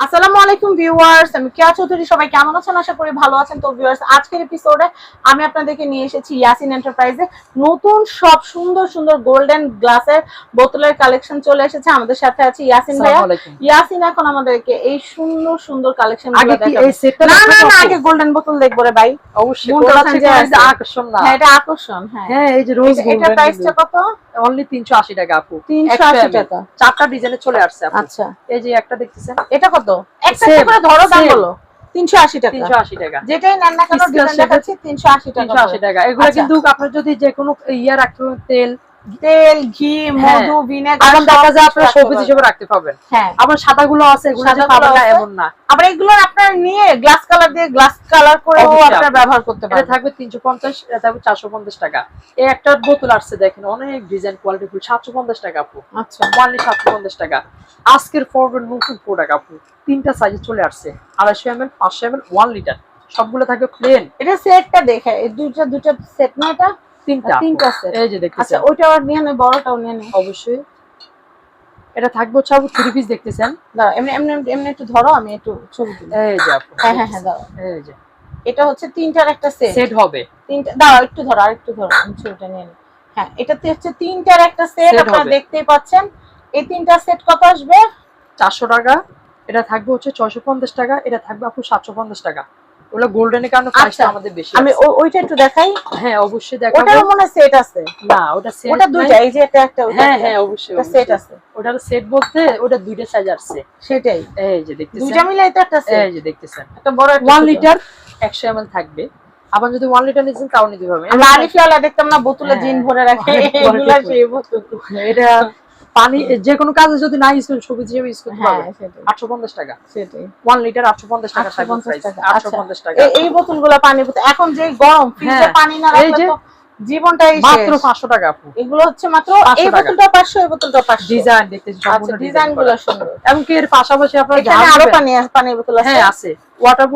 আসসালামু আলাইকুম ভিউয়ার্স আমি কেয়া চৌধুরী সবাই কেমন আছেন? আশা করি ভালো আছেন। তো ভিউয়ার্স আজকের এপিসোডে আমি আপনাদেরকে নিয়ে এসেছি ইয়াসিন এন্টারপ্রাইজে নতুন সব সুন্দর সুন্দর গোল্ডেন গ্লাসের বোতলের কালেকশন চলে এসেছে। আমাদের সাথে আছে ইয়াসিন ভাইয়া। ইয়াসিন এখন আমাদেরকে এই সুন্দর সুন্দর কালেকশন না না না আগে গোল্ডেন বোতল দেখব রে ভাই। অবশ্যই। আকর্ষণ না। হ্যাঁ এটা আকর্ষণ হ্যাঁ। হ্যাঁ এই যে রোজ এটা প্রাইসটা কত? অনলি 380 টাকা আপু। 380 টাকা। চারটা ডিজাইনে চলে আসছে আপু। আচ্ছা। এই যে একটা দেখতেছেন। এটা কত? একটা করে ধরো দাম। বলো। তিনশো আশি টাকা। 380 টাকা। যেটাই নেন না কেন ডিজাইন দেখাচ্ছি তিনশো আশি টাকা 380 টাকা। এগুলো আচ্ছা। কিন্তু আপনার যদি যে কোনো ইয়া রাখতে তেল তেল ঘি হ্যাঁ। মধু ভিনেগার আবার দেখা যায় আপনারা হিসেবে রাখতে পারবেন। হ্যাঁ। আবার সাদাগুলো আছে এগুলো পাবেন না এমন না। আবার এগুলো আপনার নিয়ে গ্লাস কালার দিয়ে গ্লাস কালার আপনারা ব্যবহার করতে এটা থাকবে 350 এটা থাকবে 450 টাকা। এই একটা বোতল আসছে দেখেন অনেক ডিজাইন কোয়ালিটি ফুল। 750 টাকা আপু। আচ্ছা। অনলি 750 টাকা। আজকের ফরওয়ার্ড নতুন প্রোডাক্ট আপু। তিনটা সাইজে চলে আসছে। আড়াইশো এম এল পাঁচশো এম এল ওয়ান লিটার সবগুলো থাকবে প্লেন এটা সেটটা দেখে এই দুইটা দুইটা সেট না এটা? তিনটা। তিনটা set। এই যে আচ্ছা ওইটাও নিয়ে নেই বড়টাও নিয়ে নেই। অবশ্যই। এটা থাকবে হচ্ছে থ্রি পিস দেখতেছেন। দাঁড়াও এমনি এমনি এমনি একটু ধরো আমি একটু ছবি তুলি। এই যে হ্যাঁ হ্যাঁ হ্যাঁ দাঁড়াও। এই যে। এটা হচ্ছে তিনটার একটা সেট সেট হবে। তিনটা দাঁড়াও একটু ধরো আর একটু ধরো আমি ছবিটা নিয়ে নিই। হ্যাঁ এটাতে হচ্ছে তিনটার একটা সেট আপনারা দেখতেই পাচ্ছেন। এই তিনটা সেট কত আসবে? চারশো টাকা। এটা থাকবে হচ্ছে ছয়শো পঞ্চাশ টাকা এটা থাকবে আপু সাতশো পঞ্চাশ টাকা। ওগুলো গোল্ডেনের কারণে প্রাইসটা আচ্ছা। আমাদের বেশি আমি ওইটা একটু দেখাই। হ্যাঁ অবশ্যই দেখাবো। ওটারও মনে সেট আছে। না ওটা সেট ওটা দুইটা এই যে এটা একটা হ্যাঁ হ্যাঁ অবশ্যই একটা সেট আছে। ওটার সেট বলতে ওটা দুইটা সাইজ আসছে সেটাই। এই যে দেখতেছেন। দুইটা মিলে এটা একটা সেট এই যে দেখতেছেন। একটা বড় একটা ওয়ান লিটার একশো এম থাকবে। আবার যদি ওয়ান লিটার নিচ্ছেন তাও নিতে পারবেন আমরা আরিফিওয়ালা দেখতাম না বোতলে হ্যাঁ। জিন ভরে রাখে। এগুলা সেই বোতল। এটা পানি যে কোনো কাজে যদি না ইউজ করেন সবুজ হিসেবে ইউজ করতে হ্যাঁ পারবেন। সেটাই। আটশো পঞ্চাশ টাকা। সেটাই। ওয়ান লিটার আটশো পঞ্চাশ টাকা 850 টাকা। আটশো আচ্ছা। পঞ্চাশ টাকা। এই- বোতলগুলো পানি বোতল। এখন যে গরম ফ্রিজে হ্যাঁ। পানি না রাখলে তো জীবনটাই মাত্র শেষ। পাঁচশো টাকা আপু। এগুলো হচ্ছে মাত্র এই বোতলটা 500 এই বোতলটা 500 ডিজাইন দেখতেছি আচ্ছা সম্পূর্ণ ডিজাইনগুলো সুন্দর। এমনকি এর পাশাপাশি আপনার এখানে আরও পানি আছে পানির বোতল আছে। হ্যাঁ আছে। ওয়াটার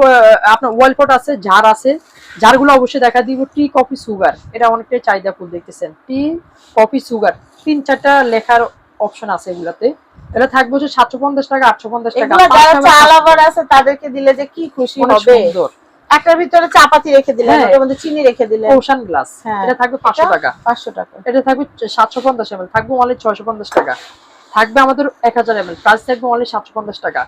আপনার ওয়েল পট আছে ঝাড় আছে। ঝাড়গুলো অবশ্যই দেখা দিব টি কফি সুগার এটা অনেকটাই চাহিদা ফুল দেখতেছেন। টি কফি সুগার তিন চারটা লেখার অপশন আছে এগুলাতে। এটা থাকবে হচ্ছে সাতশো পঞ্চাশ টাকা আটশো পঞ্চাশ টাকা। যারা চা লাভার আছে তাদেরকে দিলে যে কি খুশি হবে। সুন্দর। একটার ভিতরে চাপাতি রেখে দিলেন হ্যাঁ। ওটার মধ্যে চিনি রেখে দিলেন। ওশান গ্লাস হ্যাঁ। এটা থাকবে পাঁচশো টাকা। 500 টাকা। এটা থাকবে সাতশো পঞ্চাশ এমএল থাকবে অনলি টাকা। থাকবে আমাদের এক হাজার এমএল প্রাইস থাকবে অনলি সাতশো পঞ্চাশ টাকা।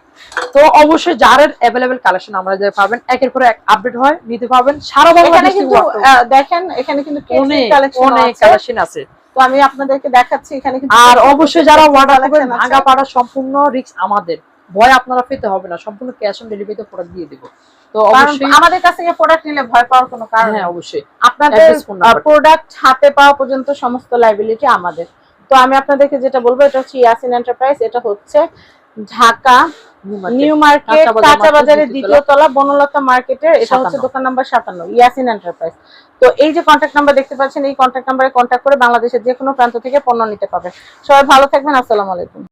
তো অবশ্যই জারের অ্যাভেলেবেল কালেকশন আমরা যে পাবেন একের পর এক আপডেট হয় নিতে পারবেন সারা আহ, দেখেন এখানে কিন্তু অনেক কালেকশন আছে। তো আমি আপনাদেরকে দেখাচ্ছি এখানে কিন্তু আর অবশ্যই যারা অর্ডার করবেন ভাঙা পাড়া সম্পূর্ণ রিস্ক আমাদের। ভয় আপনারা পেতে হবে না সম্পূর্ণ ক্যাশ অন ডেলিভারিতে প্রোডাক্ট দিয়ে দেবো। তো অবশ্যই আমাদের কাছ প্রোডাক্ট নিলে ভয় পাওয়ার কোনো কারণ হ্যাঁ। অবশ্যই। আপনাদের। প্রোডাক্ট হাতে পাওয়া পর্যন্ত সমস্ত লাইবিলিটি আমাদের। তো আমি আপনাদেরকে যেটা বলব এটা হচ্ছে ইয়াসিন এন্টারপ্রাইজ এটা হচ্ছে ঢাকা নিউ মার্কেট কাঁচা বাজারের দ্বিতীয় তলা বনলতা মার্কেটের এটা হচ্ছে দোকান নাম্বার সাতান্ন ইয়াসিন এন্টারপ্রাইজ তো এই যে কন্ট্যাক্ট নাম্বার দেখতে পাচ্ছেন এই কন্ট্যাক্ট নাম্বারে কন্ট্যাক্ট করে বাংলাদেশের যে কোনো প্রান্ত থেকে পণ্য নিতে পারবেন। সবাই ভালো থাকবেন আসসালামু আলাইকুম।